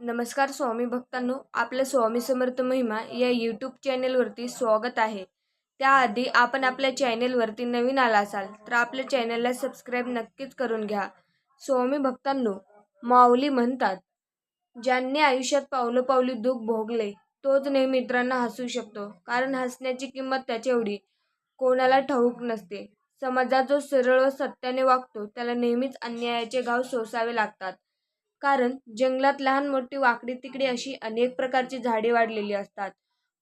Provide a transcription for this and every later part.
नमस्कार स्वामी भक्तांनो आपल्या स्वामी समर्थ महिमा या यूट्यूब चॅनेलवरती स्वागत आहे. त्याआधी आपण आपल्या चॅनेलवरती नवीन आला असाल तर आपल्या चॅनेलला सबस्क्राईब नक्कीच करून घ्या. स्वामी भक्तांनो माऊली म्हणतात ज्यांनी आयुष्यात पावलोपावली दुःख भोगले तोच नेहमी मित्रांना हसू शकतो. कारण हसण्याची किंमत त्याच्या एवढी कोणाला ठाऊक नसते. समाजात जो सरळ व सत्याने वागतो त्याला नेहमीच अन्यायाचे घाव सोसावे लागतात. कारण जंगलात लहान मोठी वाकडी तिकडी अशी अनेक प्रकारची झाडे वाढलेली असतात.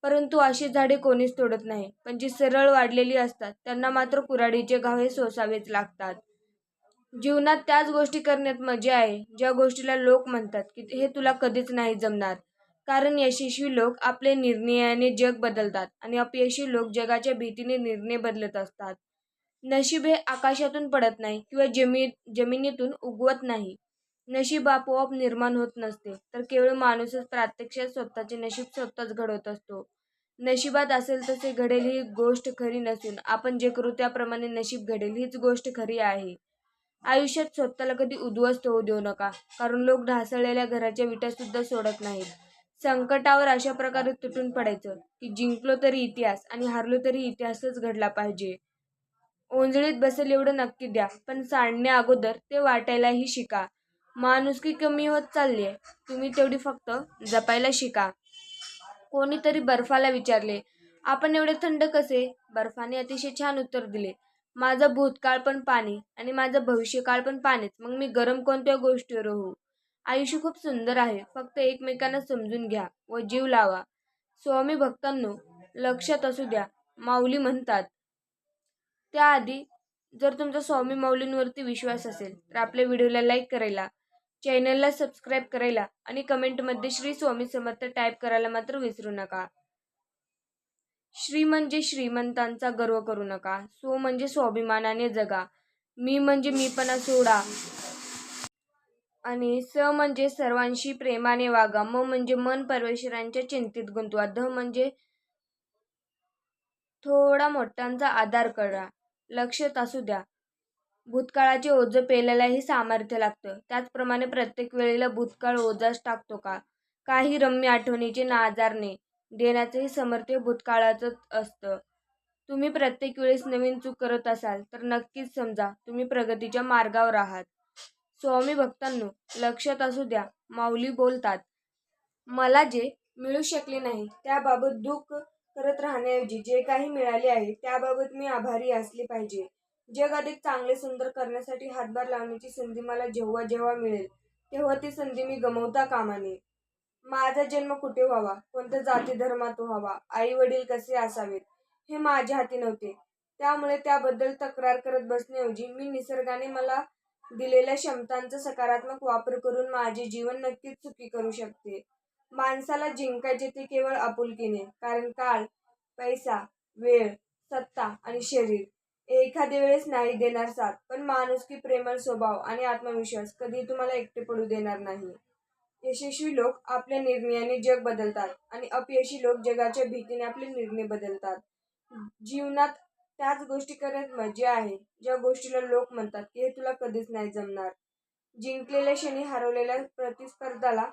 परंतु अशी झाडे कोणीच तोडत नाही. पण जी सरळ वाढलेली असतात त्यांना मात्र कुऱ्हाडीचे घाव हे सोसावेच लागतात. जीवनात त्याच गोष्टी करण्यात मजा आहे ज्या गोष्टीला लोक म्हणतात की हे तुला कधीच नाही जमणार. कारण यशस्वी लोक आपले निर्णयाने जग बदलतात आणि अपयशी लोक जगाच्या भीतीने निर्णय बदलत असतात. नशीब हे आकाशातून पडत नाही किंवा जमी जमिनीतून उगवत नाही. नशीब आपोआप निर्माण होत नसते. तर केवळ माणूसच प्रत्यक्षात स्वतःचे नशीब स्वतःच घडवत असतो. नशिबात असेल तसे घडेल ही गोष्ट खरी नसून आपण जे करू त्याप्रमाणे नशीब घडेल हीच गोष्ट खरी आहे. आयुष्यात स्वतःला कधी उद्ध्वस्त होऊ देऊ नका कारण लोक ढासळलेल्या घराच्या विटा सुद्धा सोडत नाहीत. संकटावर अशा प्रकारे तुटून पडायचं की जिंकलो तरी इतिहास आणि हारलो तरी इतिहासच घडला पाहिजे. ओंजळीत बसेल एवढं नक्की द्या पण सांडण्या अगोदर ते वाटायलाही शिका. माणुसकी कमी होत चालली आहे. तुम्ही तेवढी फक्त जपायला शिका. कोणीतरी बर्फाला विचारले आपण एवढे थंड कसे? बर्फाने अतिशय छान उत्तर दिले माझा भूतकाळ पण पाणी आणि माझं भविष्यकाळ पण पाणीच. मग मी गरम कोणत्या गोष्टीवर होऊ आयुष्य खूप सुंदर आहे. फक्त एकमेकांना समजून घ्या व जीव लावा. स्वामी भक्तांनो लक्षात असू द्या माऊली म्हणतात. त्याआधी जर तुमचा स्वामी माऊलींवरती विश्वास असेल तर आपल्या व्हिडिओला लाईक करायला चॅनलला सबस्क्राईब करायला आणि कमेंटमध्ये श्री स्वामी समर्थ टाईप करायला मात्र विसरू नका. श्री म्हणजे श्रीमंतांचा गर्व करू नका. सो म्हणजे स्वाभिमानाने जगा. मी म्हणजे मीपणा सोडा. आणि स म्हणजे सर्वांशी प्रेमाने वागा. म म्हणजे मन परमेश्वरांच्या चिंतेत गुंतवा. ध म्हणजे थोडा मोठ्यांचा आधार करा. लक्षात असू द्या. भूतकाळाचे ओझं पेलायलाही सामर्थ्य लागतं त्याचप्रमाणे प्रत्येक वेळेला भूतकाळ ओझाच टाकतो का? काही रम्य आठवणीचे नाजारणे देण्याचंही सामर्थ्य भूतकाळाचंच असतं. तुम्ही प्रत्येक वेळेस नवीन चूक करत असाल तर नक्कीच समजा तुम्ही प्रगतीच्या मार्गावर आहात. स्वामी भक्तांनो लक्षात असू द्या माऊली बोलतात मला जे मिळू शकले नाही त्याबाबत दुःख करत राहण्याऐवजी जे काही मिळाले आहे त्याबाबत मी आभारी असले पाहिजे. जग अधिक चांगले सुंदर करण्यासाठी हातभार लावण्याची संधी मला जेव्हा जेव्हा मिळेल तेव्हा ती संधी मी गमवता कामा नये माझा जन्म कुठे व्हावा? कोणत्या जाती धर्मात व्हावा? आई वडील कसे असावेत? हे माझ्या हाती नव्हते. त्यामुळे त्याबद्दल तक्रार करत बसण्याऐवजी मी निसर्गाने मला दिलेल्या क्षमतांचा सकारात्मक वापर करून माझे जीवन नक्कीच सुखी करू शकते. माणसाला जिंकायचे ते केवळ आपुलकीने कारण काळ पैसा वेळ सत्ता आणि शरीर एखाद्या वेळेस नाही देणार साथ पण माणुसकी प्रेमळ स्वभाव आणि आत्मविश्वास कधी तुम्हाला एकटे पडू देणार नाही. यशस्वी लोक आपल्या निर्णयाने जग बदलतात आणि अपयशी लोक जगाच्या भीतीने आपले निर्णय बदलतात. जीवनात त्याच गोष्टी करण्यात मजा आहे ज्या गोष्टीला लोक म्हणतात की हे तुला कधीच नाही जमणार. जिंकलेल्या क्षणी हरवलेल्या प्रतिस्पर्धाला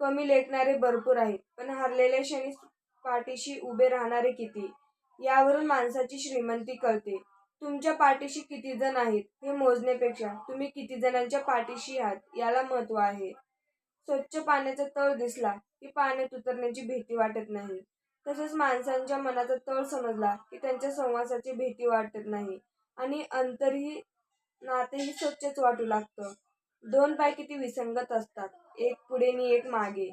कमी लेखणारे भरपूर आहेत पण हरलेल्या क्षणी पाठीशी उभे राहणारे किती? यावरून माणसाची श्रीमंती कळते. तुमच्या पाठीशी किती जण आहेत हे मोजण्यापेक्षा तुम्ही किती जणांच्या पाठीशी आहात याला महत्त्व आहे. स्वच्छ पाण्याचा तळ दिसला की पाण्यात उतरण्याची भीती वाटत नाही. तसेच माणसांच्या मनाचा तळ समजला की त्यांच्या संवासाची भीती वाटत नाही. आणि अंतरही नातेही स्वच्छच वाटू लागतं. दोन पाय किती विसंगत असतात. एक पुढे आणि एक मागे.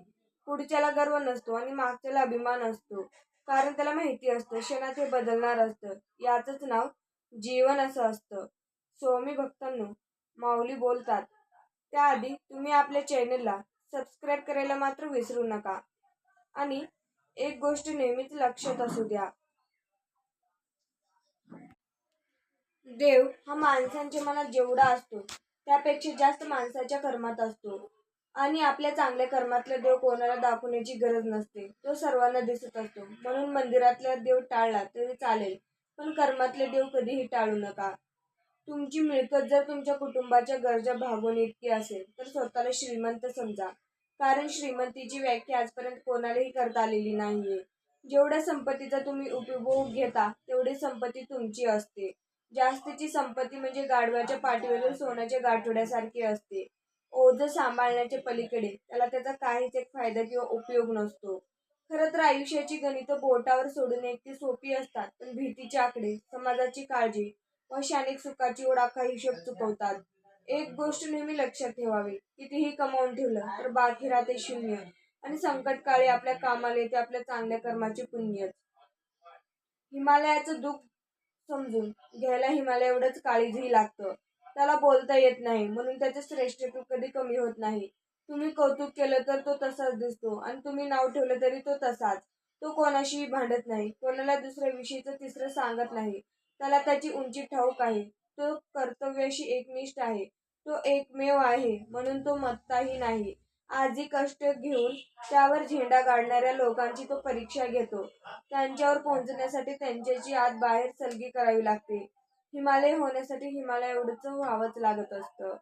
पुढच्याला गर्व नसतो आणि मागच्याला अभिमान असतो. कारण त्याला माहिती असतं क्षणात हे बदलणार असतं. याचंच नाव जीवन असं असतं. स्वामी भक्तांनो माऊली बोलतात त्याआधी तुम्ही आपल्या चॅनलला सबस्क्राईब करायला मात्र विसरू नका. आणि एक गोष्ट नेहमीच लक्षात असू द्या. देव हा माणसांच्या मनात जेवढा असतो त्यापेक्षा जास्त माणसाच्या कर्मात असतो. आणि आपल्या चांगल्या कर्मातला देव कोणाला दाखवण्याची गरज नसते. तो सर्वांना दिसत असतो. म्हणून मंदिरातला देव टाळला तरी चालेल. पण कर्मातले देव कधीही टाळू नका. तुमची मिळकत जर तुमच्या कुटुंबाच्या गरजा भागून इतकी असेल तर स्वतःला श्रीमंत समजा. कारण श्रीमंतीची व्याख्या आजपर्यंत कोणालाही करता आलेली नाहीये. जेवढ्या संपत्तीचा तुम्ही उपभोग घेता तेवढी संपत्ती तुमची असते. जास्तीची संपत्ती म्हणजे गाढवाच्या पाठीवरील सोन्याच्या गाठोड्यासारखी असते. ओझ सांभाळण्याच्या पलीकडे त्याला त्याचा काहीच एक फायदा किंवा उपयोग नसतो. खरं तर आयुष्याची गणित बोटावर सोडून एक ती सोपी असतात. पण भीतीचे आकडे समाजाची काळजी व शानिक सुखाची ओढ हिशोब चुकवतात. एक गोष्ट नेहमी लक्षात ठेवावी कितीही कमावून ठेवलं तर बाकी राहते शून्य आणि संकटकाळी आपल्या कामाला येते आपल्या चांगल्या कर्माचे पुण्य. हिमालयाचं दुःख समजून घ्यायला हिमालय एवढंच काळीजही लागतं. त्याला बोलता येत नाही म्हणून त्याचे श्रेष्ठत्व कधी कमी होत नाही. तुम्ही कौतुक केलं तर तो तसाच दिसतो आणि तुम्ही नाव ठेवलं तरी तो तसाच. तो कोणाशीही भांडत नाही. कोणाला दुसऱ्या विषयीचं तिसरं सांगत नाही. त्याला त्याची उंची ठाऊक आहे. तो कर्तव्याशी एकनिष्ठ आहे. तो एकमेव आहे म्हणून तो मत्ताही नाही. आजी कष्ट घेऊन त्यावर झेंडा गाडणाऱ्या लोकांची तो परीक्षा घेतो. त्यांच्यावर पोहोचण्यासाठी त्यांच्याची आत बाहेर सलगी करावी लागते. हिमालय होण्यासाठी हिमालय एवढंच व्हावंच लागत असतं.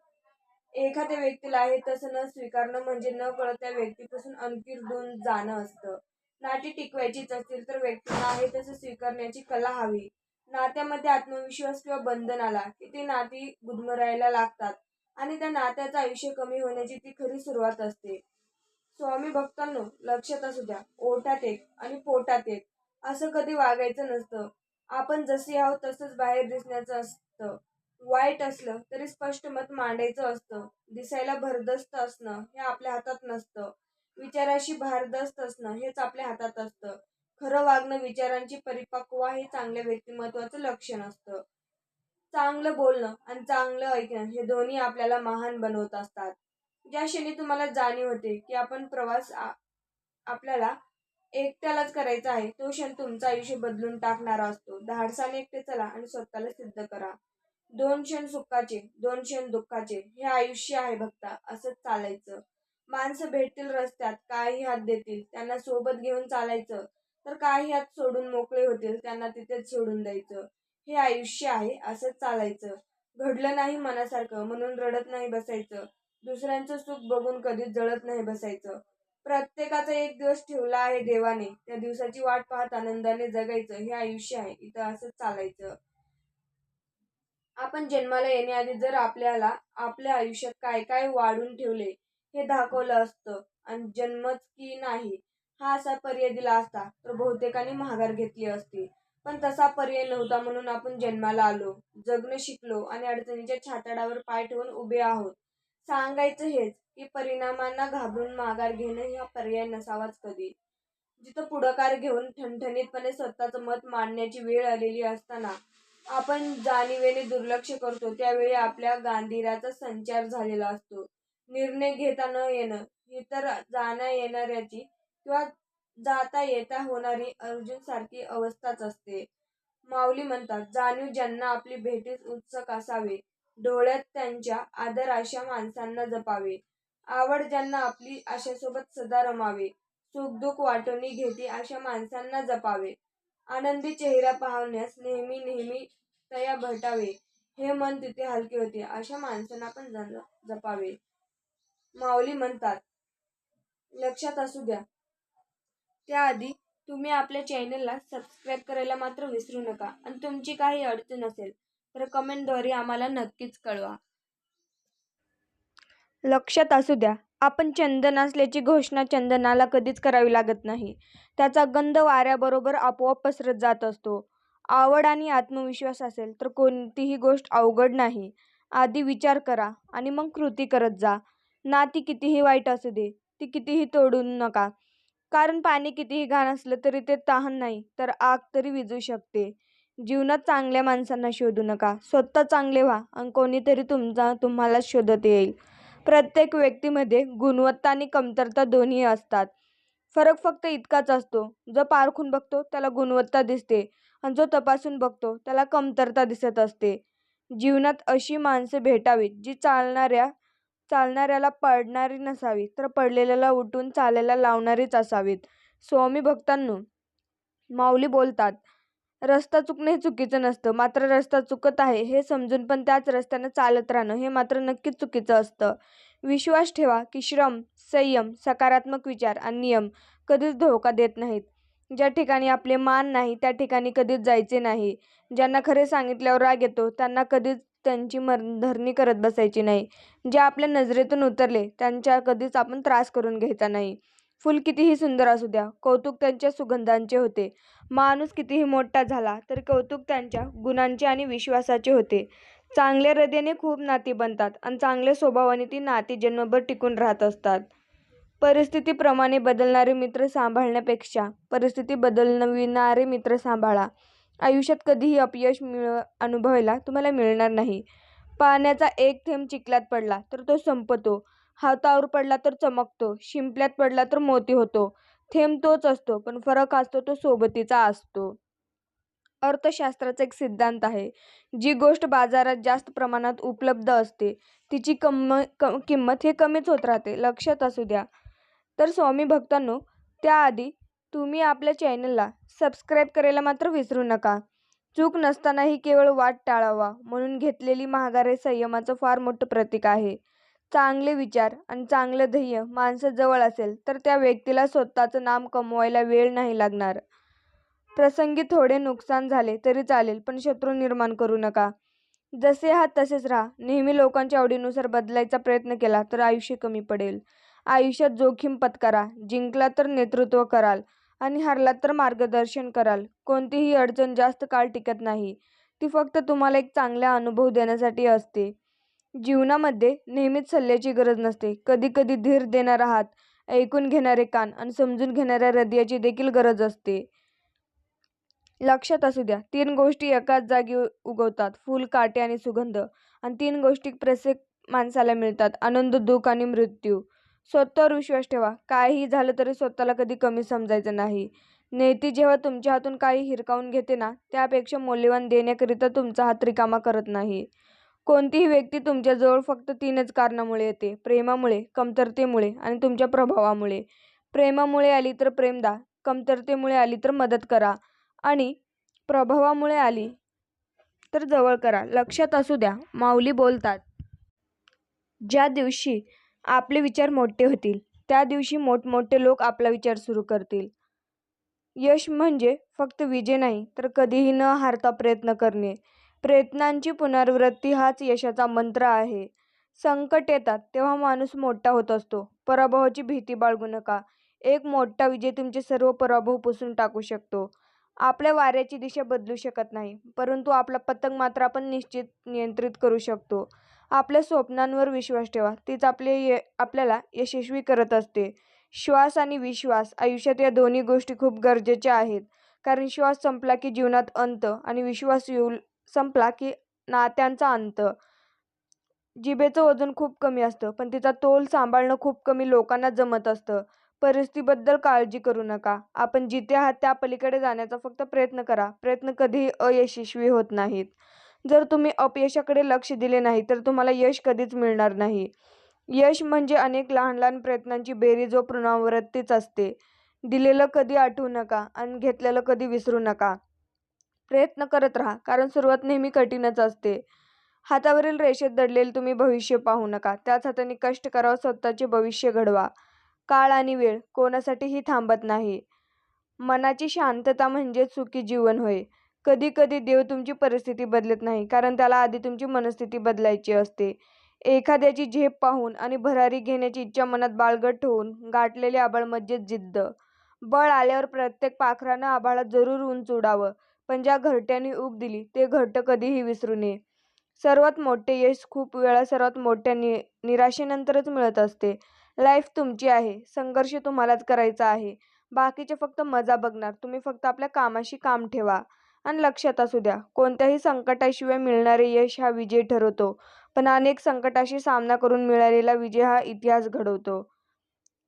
एखाद्या व्यक्तीला आहे तसं न स्वीकारणं म्हणजे न कळत त्या व्यक्तीपासून अंकिर दूर जाणं असतं. नाती टिकवायचीच असतील तर व्यक्तीला आहे तसं स्वीकारण्याची कला हवी. नात्यामध्ये आत्मविश्वास किंवा बंधन आला की ती नाती गुदमरायला लागतात आणि त्या नात्याचं आयुष्य कमी होण्याची ती खरी सुरुवात असते. स्वामी भक्तांनो लक्षात असू द्या ओठात एक आणि पोटात एक असं कधी वागायचं नसतं. आपण जसे आहोत तसंच बाहेर दिसण्याचं असतं. वाईट असलं तरी स्पष्ट मत मांडायचं असतं. दिसायला भरदस्त असणं हे आपल्या हातात नसतं. विचाराशी भारदस्त असणं हेच आपल्या हातात असतं. खरं वागणं विचारांची परिपक्व हे चांगल्या व्यक्तिमत्वाचं लक्षण असतं. चांगलं बोलणं आणि चांगलं ऐकणं हे दोन्ही आपल्याला महान बनवत असतात. ज्या क्षणी तुम्हाला जाणीव होते की आपण प्रवास आपल्याला एकट्यालाच करायचा आहे तो क्षण तुमचं आयुष्य बदलून टाकणारा असतो. धाडसाने एकटे चला आणि स्वतःला सिद्ध करा. दोन क्षण सुखाचे दोन क्षण दुःखाचे हे आयुष्य आहे भक्ता असंच चालायचं. माणसं भेटतील रस्त्यात काही हात देतील त्यांना सोबत घेऊन चालायचं तर काही हात सोडून मोकळे होतील त्यांना तिथेच सोडून द्यायचं. हे आयुष्य आहे असंच चालायचं. घडलं नाही मनासारखं म्हणून रडत नाही बसायचं. दुसऱ्यांचं सुख बघून कधीच जळत नाही बसायचं. प्रत्येकाचा एक दिवस ठेवला आहे देवाने त्या दिवसाची वाट पाहत आनंदाने जगायचं हे आयुष्य आहे इथं असंच चालायचं. आपण जन्माला येण्याआधी जर आपल्याला आपल्या आयुष्यात काय काय वाढून ठेवले हे दाखवलं असतं आणि जन्मच की नाही हा असा पर्याय दिला असता तर बहुतेकांनी माघार घेतली असती. पण तसा पर्याय नव्हता म्हणून आपण जन्माला आलो जगणं शिकलो आणि अडचणीच्या छाताडावर पाय ठेवून उभे आहोत. सांगायचं हेच की परिणामांना घाबरून माघार घेणं हा पर्याय नसावाच कधी. जिथं पुढाकार घेऊन ठणठणीतपणे स्वतःचं मत मांडण्याची वेळ आलेली असताना आपण जाणीवेने दुर्लक्ष करतो त्यावेळी आपल्या गांधीराचा संचार झालेला असतो. निर्णय घेता न येणं ही तर जाण्या येणाऱ्याची किंवा जाता येता होणारी अर्जुन सारखी अवस्थाच असते. माऊली म्हणतात जाणीव ज्यांना आपली भेटीस उत्सुक असावे डोळ्यात त्यांच्या आदर अशा माणसांना जपावे. आवड ज्यांना आपली आशासोबत सदा रमावे सुखदुःख वाटणी घेते अशा माणसांना जपावे. आनंदी चेहरा पाहण्यास नेहमी नेहमी तया भटावे. हे मन तिथे हलके होते. अशा माणसांना पण जपावे. माऊली म्हणतात लक्षात असू द्या. त्याआधी तुम्ही आपल्या चॅनलला सबस्क्राईब करायला मात्र विसरू नका आणि तुमची काही अडचण असेल तर कमेंटद्वारे आम्हाला नक्कीच कळवा. लक्षात असू द्या. आपण चंदन असल्याची घोषणा चंदनाला कधीच करावी लागत नाही. त्याचा गंध वाऱ्याबरोबर आपोआप पसरत जात असतो. आवड आणि आत्मविश्वास असेल तर कोणतीही गोष्ट अवघड नाही. आधी विचार करा आणि मग कृती करत जा. नाती कितीही वाईट असू दे ती कितीही तोडू नका. कारण पाणी कितीही घाण असलं तरी ते तहान नाही तर आग तरी विजू शकते. जीवनात चांगल्या माणसांना शोधू नका. स्वतः चांगले व्हा आणि कोणीतरी तुमचा तुम्हाला शोधत येईल. प्रत्येक व्यक्तीमध्ये गुणवत्ता आणि कमतरता दोन्ही असतात. फरक फक्त इतकाच असतो. जो पारखून बघतो त्याला गुणवत्ता दिसते आणि जो तपासून बघतो त्याला कमतरता दिसत असते. जीवनात अशी माणसं भेटावीत जी चालणाऱ्या चालणाऱ्याला पडणारी नसावी तर पडलेल्याला उठून चालायला लावणारीच असावीत. स्वामी भक्तांनो माऊली बोलतात रस्ता चुकणं हे चुकीचं नसतं मात्र रस्ता चुकत आहे हे समजून पण त्याच रस्त्यानं चालत राहणं हे मात्र नक्कीच चुकीचं असतं विश्वास ठेवा की श्रम, संयम, सकारात्मक विचार आणि नियम कधीच धोका देत नाहीत. ज्या ठिकाणी आपले मान नाही त्या ठिकाणी कधीच जायचे नाही. ज्यांना खरे सांगितल्यावर राग येतो त्यांना कधीच त्यांची मनधरणी करत बसायची नाही. जे आपल्या नजरेतून उतरले त्यांच्या कधीच आपण त्रास करून घ्यायचा नाही. फुल कितीही सुंदर असू द्या, कौतुक त्यांच्या सुगंधांचे होते. माणूस कितीही मोठा झाला तर कौतुक त्यांच्या गुणांचे आणि विश्वासाचे होते. चांगल्या हृदयाने खूप नाती बनतात आणि चांगल्या स्वभावाने ती नाती जन्मभर टिकून राहत असतात. परिस्थितीप्रमाणे बदलणारे मित्र सांभाळण्यापेक्षा परिस्थिती बदलविणारे मित्र सांभाळा. आयुष्यात कधीही अपयश अनुभवायला तुम्हाला मिळणार नाही. पाण्याचा एक थेंब चिखलात पडला तर तो संपतो, हातावर पडला तर चमकतो, शिंपल्यात पडला तर मोती होतो. थेंब तोच असतो पण फरक असतो तो सोबतीचा असतो. अर्थशास्त्राचा एक सिद्धांत आहे, जी गोष्ट बाजारात जास्त प्रमाणात उपलब्ध असते तिची कम किंमत ही कमीच होत राहते. लक्षात असू द्या. तर स्वामी भक्तांनो त्याआधी तुम्ही आपल्या चॅनलला सबस्क्राईब करायला मात्र विसरू नका. चूक नसतानाही केवळ वाट टाळावा म्हणून घेतलेली महागारे संयमाचं फार मोठं प्रतीक आहे. चांगले विचार आणि चांगलं ध्येय माणसाजवळ असेल तर त्या व्यक्तीला स्वतःचं नाम कमवायला वेळ नाही लागणार. प्रसंगी थोडे नुकसान झाले तरी चालेल पण शत्रू निर्माण करू नका. जसे आहात तसेच राहा. नेहमी लोकांच्या आवडीनुसार बदलायचा प्रयत्न केला तर आयुष्य कमी पडेल. आयुष्यात जोखीम पत्करा. जिंकला तर नेतृत्व कराल आणि हरला तर मार्गदर्शन कराल. कोणतीही अडचण जास्त काळ टिकत नाही. ती फक्त तुम्हाला एक चांगला अनुभव देण्यासाठी असते. जीवनामध्ये नेहमीच सल्ल्याची गरज नसते. कधी कधी धीर देणारा हात, ऐकून घेणारे कान आणि समजून घेणाऱ्या हृदयाची देखील गरज असते. लक्षात असू द्या, तीन गोष्टी एकाच जागी उगवतात फूल, काटे आणि सुगंध. आणि तीन गोष्टी प्रत्येक माणसाला मिळतात आनंद, दुःख आणि मृत्यू. स्वतःवर विश्वास ठेवा. काहीही झालं तरी स्वतःला कधी कमी समजायचं नाही. नेती जेव्हा तुमच्या हातून काही हिरकावून घेते ना, त्यापेक्षा मौल्यवान देण्याकरिता तुमचा हात रिकामा करत नाही. कोणतीही व्यक्ती तुमच्याजवळ फक्त तीनच कारणामुळे येते. प्रेमामुळे, कमतरतेमुळे आणि तुमच्या प्रभावामुळे. प्रेमामुळे आली तर प्रेम द्या, कमतरतेमुळे आली तर मदत करा आणि प्रभावामुळे आली तर जवळ करा. लक्षात असू द्या, माऊली बोलतात. ज्या दिवशी आपले विचार मोठे होतील त्या दिवशी मोठमोठे लोक आपला विचार सुरू करतील. यश म्हणजे फक्त विजय नाही तर कधीही न हारता प्रयत्न करणे. प्रयत्नांची पुनरावृत्ती हाच यशाचा मंत्र आहे. संकट येतात तेव्हा माणूस मोठा होत असतो. पराभवाची भीती बाळगू नका. एक मोठा विजय तुमचे सर्व पराभव पुसून टाकू शकतो. आपल्या वाऱ्याची दिशा बदलू शकत नाही, परंतु आपला पतंग मात्र आपण निश्चित नियंत्रित करू शकतो. आपल्या स्वप्नांवर विश्वास ठेवा. तीच आपल्याला यशस्वी करत असते. श्वास आणि विश्वास आयुष्यात या दोन्ही गोष्टी खूप गरजेच्या आहेत. कारण श्वास संपला की जीवनात अंत आणि विश्वास येऊ संपला की नात्यांचा अंत. जिभेचं वजन खूप कमी असतं पण तिचा तोल सांभाळणं खूप कमी लोकांना जमत असतं. परिस्थितीबद्दल काळजी करू नका. आपण जिथे आहात त्या पलीकडे जाण्याचा फक्त प्रयत्न करा. प्रयत्न कधीही अयशस्वी होत नाहीत. जर तुम्ही अपयशाकडे लक्ष दिले नाही तर तुम्हाला यश कधीच मिळणार नाही. यश म्हणजे अनेक लहान लहान प्रयत्नांची बेरीज व पुनरावृत्तीच असते. दिलेलं कधी आठवू नका आणि घेतलेलं कधी विसरू नका. प्रयत्न करत राहा कारण सुरुवात नेहमी कठीणच असते. हातावरील रेषेत दडलेले तुम्ही भविष्य पाहू नका. त्याच हाताने कष्ट करावं स्वतःचे भविष्य घडवा. काळ आणि वेळ कोणासाठीही थांबत नाही. मनाची शांतता म्हणजे सुखी जीवन होय. कधी कधी देव तुमची परिस्थिती बदलत नाही कारण त्याला आधी तुमची मनस्थिती बदलायची असते. एखाद्याची झेप पाहून आणि भरारी घेण्याची इच्छा मनात बाळगट ठेवून गाठलेले आभाळ मज्जेत जिद्द. बळ आल्यावर प्रत्येक पाखरानं आभाळात जरूर उंच उडावं पण ज्या घरट्याने ऊब दिली ते घरटं कधीही विसरू नये. सर्वात मोठे यश खूप वेळा सर्वात मोठ्या नि निराशेनंतरच मिळत असते. लाईफ तुमची आहे. संघर्ष तुम्हालाच करायचा आहे. बाकीचे फक्त मजा बघणार. तुम्ही फक्त आपल्या कामाशी काम ठेवा. आणि लक्षात असू द्या, कोणत्याही संकटाशिवाय मिळणारे यश हा विजय ठरवतो पण अनेक संकटाशी सामना करून मिळालेला विजय हा इतिहास घडवतो.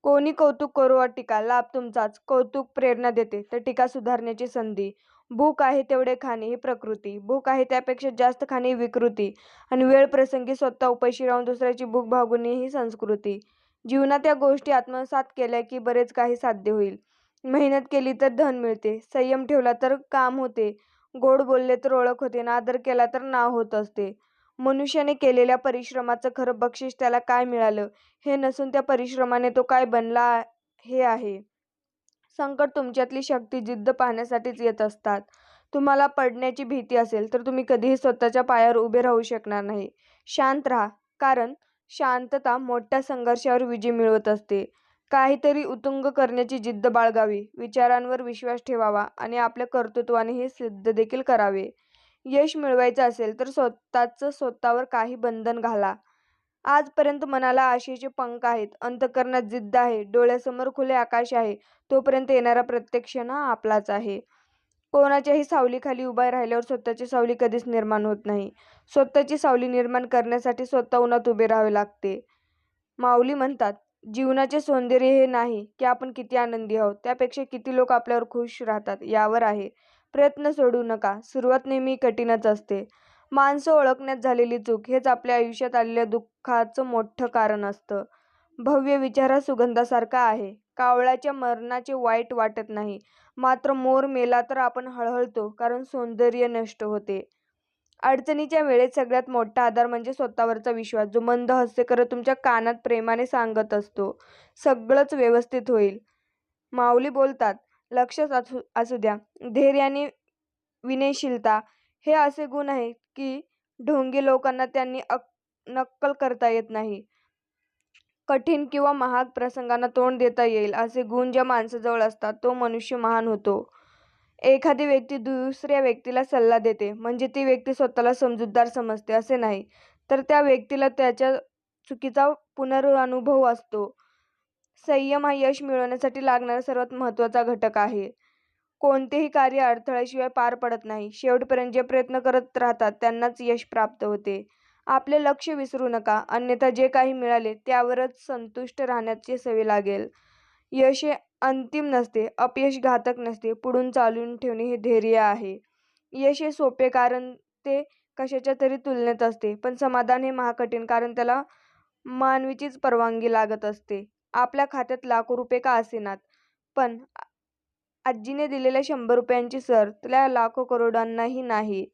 कोणी कौतुक करो वा टीका, लाभ तुमचाच. कौतुक प्रेरणा देते तर टीका सुधारण्याची संधी. भूक आहे तेवढे खाणे ही प्रकृती. भूक आहे त्यापेक्षा जास्त खाणे ही विकृती आणि वेळ प्रसंगी स्वतः उपाशी राहून दुसऱ्याची भूक भागून ही संस्कृती. जीवनात या गोष्टी आत्मसात केल्या की बरेच काही साध्य होईल. मेहनत केली तर धन मिळते, संयम ठेवला तर काम होते, गोड बोलले तर ओळख होते ना आदर केला तर नाव होत असते. मनुष्याने केलेल्या परिश्रमाचं खरं बक्षीस त्याला काय मिळालं हे नसून त्या परिश्रमाने तो काय बनला हे आहे. संकट तुमच्यातली शक्ती, जिद्द पाहण्यासाठीच येत असतात. तुम्हाला पडण्याची भीती असेल तर तुम्ही कधीही स्वतःच्या पायावर उभे राहू शकणार नाही. शांत राहा, कारण शांतता मोठ्या संघर्षावर विजय मिळवत असते. काहीतरी उतुंग करण्याची जिद्द बाळगावी, विचारांवर विश्वास ठेवावा आणि आपल्या कर्तृत्वाने हे सिद्ध देखील करावे. यश मिळवायचं असेल तर स्वतःचं स्वतःवर काही बंधन घाला. आजपर्यंत मनाला आशेचे पंख आहेत, अंतकरणात जिद्द आहे, डोळ्यासमोर खुले आकाश आहे, तोपर्यंत येणारा प्रत्येक क्षण हा आपलाच आहे. कोणाच्याही सावलीखाली उभा राहिल्यावर स्वतःची सावली कधीच निर्माण होत नाही. स्वतःची सावली निर्माण करण्यासाठी स्वतः उन्हात उभे राहावे लागते. माऊली म्हणतात, जीवनाचे सौंदर्य हे नाही की आपण किती आनंदी आहोत, त्यापेक्षा किती लोक आपल्यावर खुश राहतात यावर आहे. प्रयत्न सोडू नका. सुरुवात नेहमी कठीणच असते. माणसं ओळखण्यात झालेली चूक हेच आपल्या आयुष्यात आलेल्या दुःखाचं मोठं कारण असतं. भव्य विचारा सुगंधासारखा आहे. कावळ्याच्या मरणाचे वाईट वाटत नाही, मात्र मोर मेला तर आपण हळहळतो, कारण सौंदर्य नष्ट होते. अडचणीच्या वेळेत सगळ्यात मोठा आधार म्हणजे स्वतःवरचा विश्वास, जो मंद हस्य करत तुमच्या कानात प्रेमाने सांगत असतो, सगळंच व्यवस्थित होईल. माऊली बोलतात, लक्षात असू असू द्या, धैर्य आणि विनयशीलता हे असे गुण आहेत की ढोंगी लोकांना त्यांची नक्कल करता येत नाही. कठीण किंवा महाग प्रसंगांना तोंड देता येईल असे गुण ज्या माणसाजवळ असतात, तो मनुष्य महान होतो. एखादी व्यक्ती दुसऱ्या व्यक्तीला सल्ला देते म्हणजे ती व्यक्ती स्वतःला समजूतदार समजते असे नाही, तर त्या व्यक्तीला त्याच्या चुकीचा पुनरअनुभव असतो. संयम हा यश मिळवण्यासाठी लागणारा सर्वात महत्त्वाचा घटक आहे. कोणतेही कार्य अडथळ्याशिवाय पार पडत नाही. शेवटपर्यंत जे प्रयत्न करत राहतात त्यांनाच यश प्राप्त होते. आपले लक्ष विसरू नका, अन्यथा जे काही मिळाले त्यावरच संतुष्ट राहण्याची सवय लागेल. यश हे अंतिम नसते, अपयश घातक नसते, पुढून चालून ठेवणे हे धैर्य आहे. यश हे सोपे कारण ते कशाच्या तरी तुलनेत असते, पण समाधान हे महाकठीण कारण त्याला मानवीचीच परवानगी लागत असते. आपल्या खात्यात लाखो रुपये का असेनात, पण आजीने दिलेल्या शंभर रुपयांची सर तुला लाखो करोडांनाही नाही.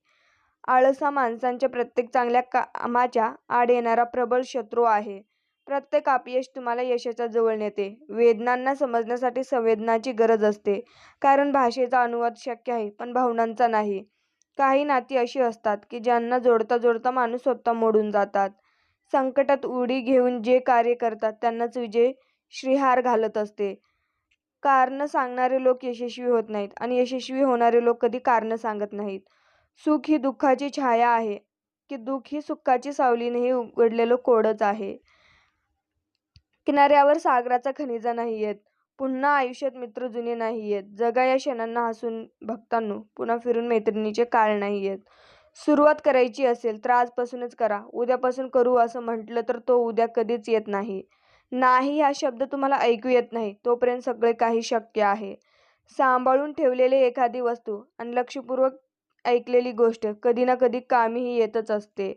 आळस माणसांच्या प्रत्येक चांगल्या कामाच्या आड येणारा प्रबळ शत्रू आहे. प्रत्येक अपयश तुम्हाला यशाच्या जवळ नेते. वेदनांना समजण्यासाठी संवेदनाची गरज असते, कारण भाषेचा अनुवाद शक्य आहे, पण भावनांचा नाही. काही नाती अशी असतात की ज्यांना जोडता जोडता माणूस स्वतः मोडून जातात. संकटात उडी घेऊन जे कार्य करतात त्यांनाच विजय श्रीहार घालत असते. कारणं सांगणारे लोक यशस्वी होत नाहीत आणि यशस्वी होणारे लोक कधी कारणं सांगत नाहीत. सुख ही दुःखाची छाया आहे की दुःख ही सुखाची सावलीनेही उघडलेलं कोडच आहे. किनाऱ्यावर सागराचा खनिजा नाही येत, पुन्हा आयुष्यात मित्र जुने नाही आहेत जगा या क्षणांना हसून भक्तांनो, पुन्हा फिरून मैत्रिणीचे काळ नाही आहेत सुरुवात करायची असेल तर आजपासूनच करा. उद्यापासून करू असं म्हटलं तर तो उद्या कधीच येत नाही. नाही हा शब्द तुम्हाला ऐकू येत नाही, तोपर्यंत सगळे काही शक्य आहे. सांभाळून ठेवलेली एखादी वस्तू आणि लक्षपूर्वक ऐकलेली गोष्ट कधी ना कधी कामीही येतच असते.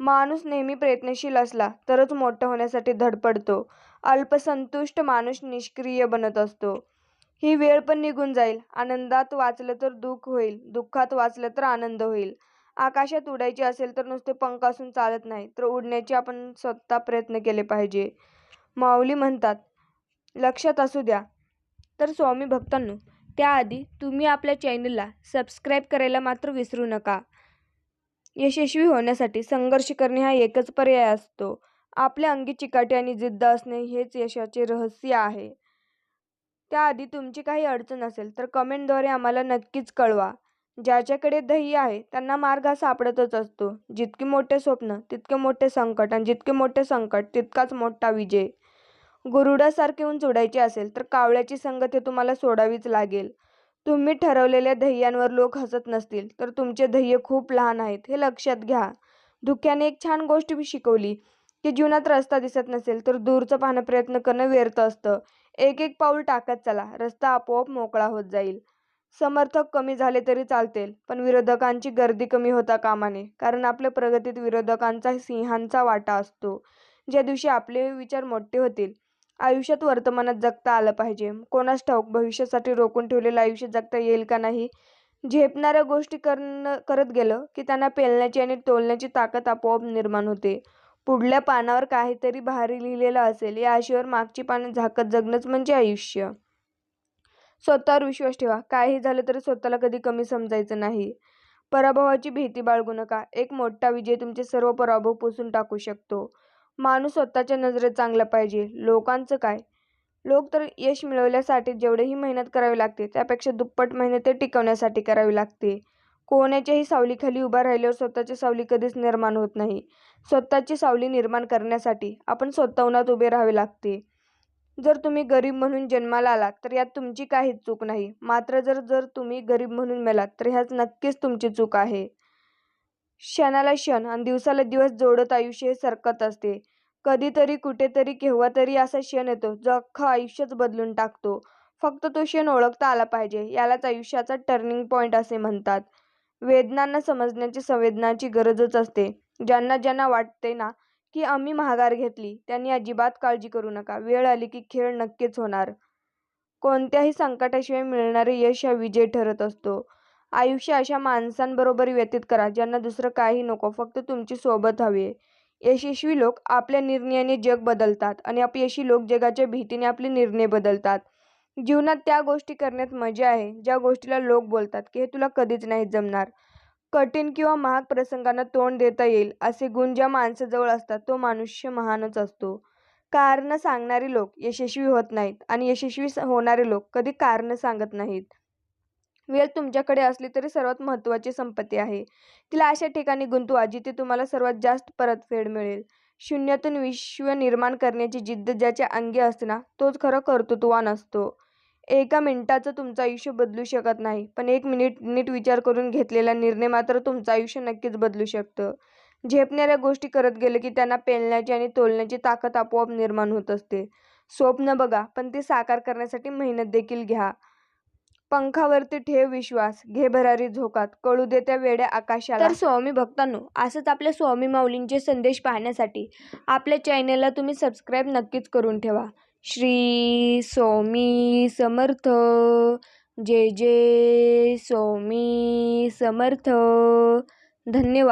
माणूस नेहमी प्रयत्नशील असला तरच मोठं होण्यासाठी धडपडतो. अल्पसंतुष्ट माणूस निष्क्रिय बनत असतो. ही वेळ पण निघून जाईल. आनंदात वाचलं तर दुःख होईल, दुःखात वाचलं तर आनंद होईल. आकाशात उडायचे असेल तर नुसते पंख असून चालत नाही, तर उडण्याचे आपण स्वतः प्रयत्न केले पाहिजे. माऊली म्हणतात, लक्षात असू द्या. तर स्वामी भक्तांनो, त्याआधी तुम्ही आपल्या चॅनलला सबस्क्राईब करायला मात्र विसरू नका. यशस्वी होण्यासाठी संघर्ष करणे हा एकच पर्याय असतो. आपल्या अंगी चिकाटी आणि जिद्द असणे हेच यशाचे रहस्य आहे. त्याआधी तुमची काही अडचण असेल तर कमेंटद्वारे आम्हाला नक्कीच कळवा. ज्याच्याकडे धैर्य आहे त्यांना मार्ग हा सापडतच असतो. जितके मोठे स्वप्न तितके मोठे संकट आणि जितके मोठे संकट तितकाच मोठा विजय. गरुडासारखे उंच उडायचे असेल तर कावळ्याची संगत हे तुम्हाला सोडावीच लागेल. तुम्ही ठरवलेल्या ध्येयांवर लोक हसत नसतील तर तुमचे ध्येय खूप लहान आहेत हे लक्षात घ्या. धुक्याने एक छान गोष्ट शिकवली की जीवनात रस्ता दिसत नसेल तर दूरचं पाहणं प्रयत्न करणं व्यर्थ असतं. एक एक पाऊल टाकत चला, रस्ता आपोआप मोकळा होत जाईल. समर्थक कमी झाले तरी चालतील, पण विरोधकांची गर्दी कमी होता कामाने कारण आपल्या प्रगतीत विरोधकांचा सिंहांचा वाटा असतो. ज्या दिवशी आपले विचार मोठे होतील. आयुष्यात वर्तमानात जगता आलं पाहिजे. कोणास ठाऊक भविष्यासाठी रोखून ठेवलेलं आयुष्य जगता येईल का नाही, झेपणाऱ्या गोष्टी करणं करत गेलं की त्यांना पेलण्याची आणि तोलण्याची ताकद आपोआप निर्माण होते. पुढल्या पानावर काहीतरी भारी लिहिलेलं असेल या आशेवर मागची पानं झाकत जगणंच म्हणजे आयुष्य. स्वतःवर विश्वास ठेवा. काही झालं तरी स्वतःला कधी कमी समजायचं नाही. पराभवाची भीती बाळगू नका. एक मोठा विजय तुमचे सर्व पराभव पुसून टाकू शकतो. माणूस स्वतःच्या नजरेत चांगला पाहिजे. लोकांचं काय? लोक तर यश मिळवण्यासाठी जेवढीही मेहनत करावी लागते त्यापेक्षा दुप्पट मेहनत ते टिकवण्यासाठी करावी लागते. कोणाच्याही सावलीखाली उभा राहिल्यावर स्वतःची सावली कधीच निर्माण होत नाही. स्वतःची सावली निर्माण करण्यासाठी आपण स्वतः उन्हात उभे राहावे लागते. जर तुम्ही गरीब म्हणून जन्माला आलात तर यात तुमची काहीच चूक नाही. मात्र जर जर तुम्ही गरीब म्हणून मेलात तर ह्याच नक्कीच तुमची चूक आहे. क्षणाला क्षण आणि दिवसाला दिवस जोडत आयुष्य हे सरकत असते. कधीतरी कुठेतरी केव्हा तरी असा क्षण येतो जो अख्खं आयुष्यच बदलून टाकतो. फक्त तो क्षण ओळखता आला पाहिजे यालाच आयुष्याचा टर्निंग पॉईंट असे म्हणतात. वेदनांना समजण्याची संवेदनाची गरजच असते. ज्यांना ज्यांना वाटते ना की आम्ही महागार घेतली त्यांनी अजिबात काळजी करू नका. वेळ आली की खेळ नक्कीच होणार. कोणत्याही संकटाशिवाय मिळणारे यश हा विजय ठरत असतो. आयुष्य अशा माणसांबरोबर व्यतीत करा ज्यांना दुसरं काही नको फक्त तुमची सोबत हवी यशस्वी लोक आपल्या निर्णयाने जग बदलतात आणि अपयशी लोक जगाच्या भीतीने आपले निर्णय बदलतात. जीवनात त्या गोष्टी करण्यात मजा आहे ज्या गोष्टीला लोक बोलतात की हे तुला कधीच नाही जमणार. कठीण किंवा महाग प्रसंगांना तोंड देता येईल असे गुण ज्या माणसाजवळ असतात तो मनुष्य महानच असतो. कारणं सांगणारे लोक यशस्वी होत नाहीत आणि यशस्वी होणारे लोक कधी कारणं सांगत नाहीत. वेळ तुमच्याकडे असली तरी सर्वात महत्त्वाची संपत्ती आहे. तिला अशा ठिकाणी गुंतवा जिथे तुम्हाला सर्वात जास्त परतफेड मिळेल. शून्यातून विश्व निर्माण करण्याची जिद्द ज्याच्या अंगी असते ना तोच खरं कर्तृत्ववान असतो. एका मिनिटाचं तुमचं आयुष्य बदलू शकत नाही पण एक मिनिट नीट विचार करून घेतलेला निर्णय मात्र तुमचं आयुष्य नक्कीच बदलू शकतं. झेपणाऱ्या गोष्टी करत गेले की त्यांना पेलण्याची आणि तोलण्याची ताकद आपोआप निर्माण होत असते. स्वप्न बघा पण ते साकार करण्यासाठी मेहनत देखील घ्या. पंखावरती ठेव विश्वास. घे भरारी झोकात. कळू दे त्या वेड्या आकाशाला. तर स्वामी भक्तांनो असंच आपल्या स्वामी माऊलींचे संदेश पाहण्यासाठी आपल्या चॅनेलला तुम्ही सबस्क्राईब नक्कीच करून ठेवा. श्री स्वामी समर्थ. जय जय स्वामी समर्थ. धन्यवाद.